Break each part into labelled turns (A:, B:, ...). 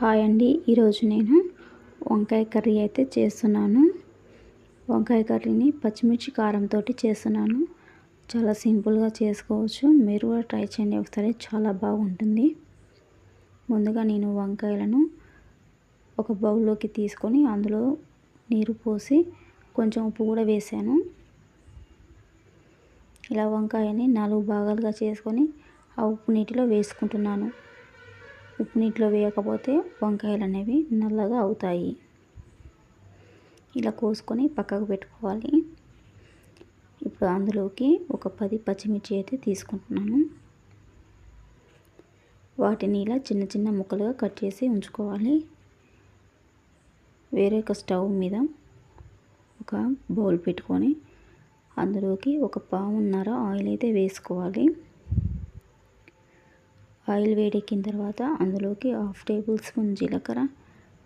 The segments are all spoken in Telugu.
A: హాయ్ అండి. ఈరోజు నేను వంకాయ కర్రీ అయితే చేస్తున్నాను. వంకాయ కర్రీని పచ్చిమిర్చి కారంతో చేస్తున్నాను. చాలా సింపుల్గా చేసుకోవచ్చు. మీరు కూడా ట్రై చేయండి. ఒకసారి చాలా బాగుంటుంది. ముందుగా నేను వంకాయలను ఒక బౌల్లోకి తీసుకొని అందులో నీరు పోసి కొంచెం ఉప్పు కూడా వేసాను. ఇలా వంకాయని నాలుగు భాగాలుగా చేసుకొని ఆ ఉప్పు నీటిలో వేసుకుంటున్నాను. ఉప్పు నీటిలో వేయకపోతే వంకాయలు అనేవి నల్లగా అవుతాయి. ఇలా కోసుకొని పక్కకు పెట్టుకోవాలి. ఇప్పుడు అందులోకి ఒక పది పచ్చిమిర్చి అయితే తీసుకుంటున్నాను. వాటిని ఇలా చిన్న చిన్న ముక్కలుగా కట్ చేసి ఉంచుకోవాలి. వేరే ఒక స్టవ్ మీద ఒక బౌల్ పెట్టుకొని అందులోకి ఒక పావున్నర ఆయిల్ అయితే వేసుకోవాలి. ఆయిల్ వేడెక్కిన తర్వాత అందులోకి హాఫ్ టేబుల్ స్పూన్ జీలకర్ర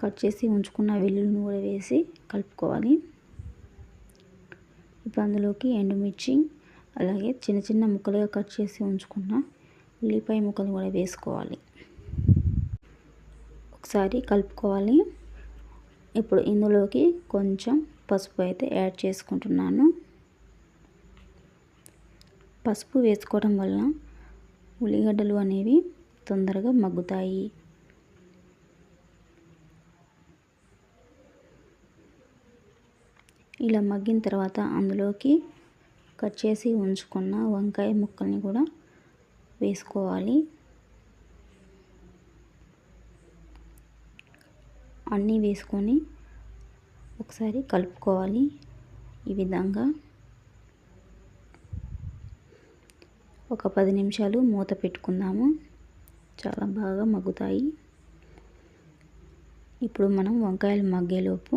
A: కట్ చేసి ఉంచుకున్న వెల్లుల్లిని కూడా వేసి కలుపుకోవాలి. ఇప్పుడు అందులోకి ఎండుమిర్చి అలాగే చిన్న చిన్న ముక్కలుగా కట్ చేసి ఉంచుకున్న ఉల్లిపాయ ముక్కలు కూడా వేసుకోవాలి. ఒకసారి కలుపుకోవాలి. ఇప్పుడు ఇందులోకి కొంచెం పసుపు అయితే యాడ్ చేసుకుంటున్నాను. పసుపు వేసుకోవడం వల్ల ఉల్లిగడ్డలు అనేవి తొందరగా మగ్గుతాయి. ఇలా మగ్గిన తర్వాత అందులోకి కట్ చేసి ఉంచుకున్న వంకాయ ముక్కల్ని కూడా వేసుకోవాలి. అన్నీ వేసుకొని ఒకసారి కలుపుకోవాలి ఈ విధంగా. ఒక పది నిమిషాలు మూత పెట్టుకుందాము. చాలా బాగా మగ్గుతాయి. ఇప్పుడు మనం వంకాయలు మగ్గేలోపు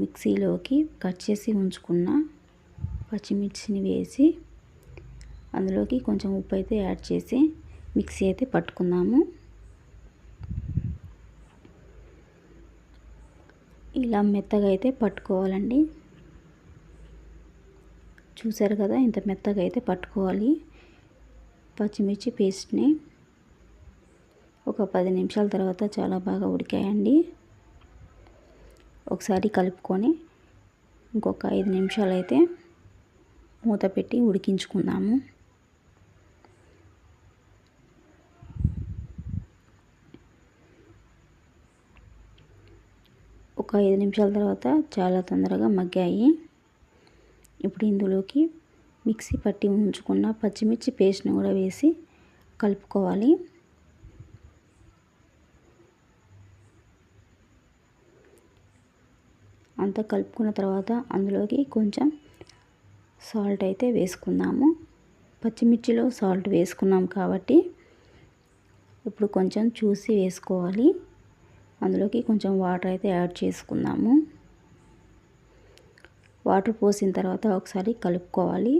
A: మిక్సీలోకి కట్ చేసి ఉంచుకున్న పచ్చిమిర్చిని వేసి అందులోకి కొంచెం ఉప్పు అయితే యాడ్ చేసి మిక్సీ అయితే పట్టుకుందాము. ఇలా మెత్తగా అయితే పట్టుకోవాలండి. చూసారు కదా ఇంత మెత్తగా అయితే పట్టుకోవాలి. పచ్చిమిర్చి పేస్ట్ని ఒక పది నిమిషాల తర్వాత చాలా బాగా ఉడికాయండి. ఒకసారి కలుపుకొని ఇంకొక ఐదు నిమిషాలు అయితే మూత పెట్టి ఉడికించుకుందాము. ఒక ఐదు నిమిషాల తర్వాత చాలా తొందరగా మగ్గాయి. ఇప్పుడు ఇందులోకి మిక్సీ పట్టి ఉంచుకున్న పచ్చిమిర్చి పేస్ట్ని కూడా వేసి కలుపుకోవాలి. అంతా కలుపుకున్న తర్వాత అందులోకి కొంచెం సాల్ట్ అయితే వేసుకుందాము. పచ్చిమిర్చిలో సాల్ట్ వేసుకున్నాం కాబట్టి ఇప్పుడు కొంచెం చూసి వేసుకోవాలి. అందులోకి కొంచెం వాటర్ అయితే యాడ్ చేసుకుందాము. వాటర్ పోసిన తర్వాత ఒకసారి కలుపుకోవాలి.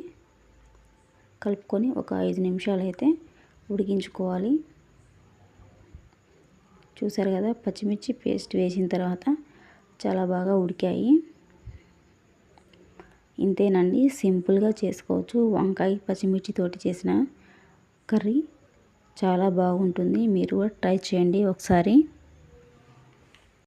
A: కలుపుకొని ఒక ఐదు నిమిషాలు అయితే ఉడికించుకోవాలి. చూసారు కదా పచ్చిమిర్చి పేస్ట్ వేసిన తర్వాత చాలా బాగా ఉడికాయి. ఇంతేనండి సింపుల్గా చేసుకోవచ్చు. వంకాయ పచ్చిమిర్చి తోటి చేసిన కర్రీ చాలా బాగుంటుంది. మీరు కూడా ట్రై చేయండి ఒకసారి.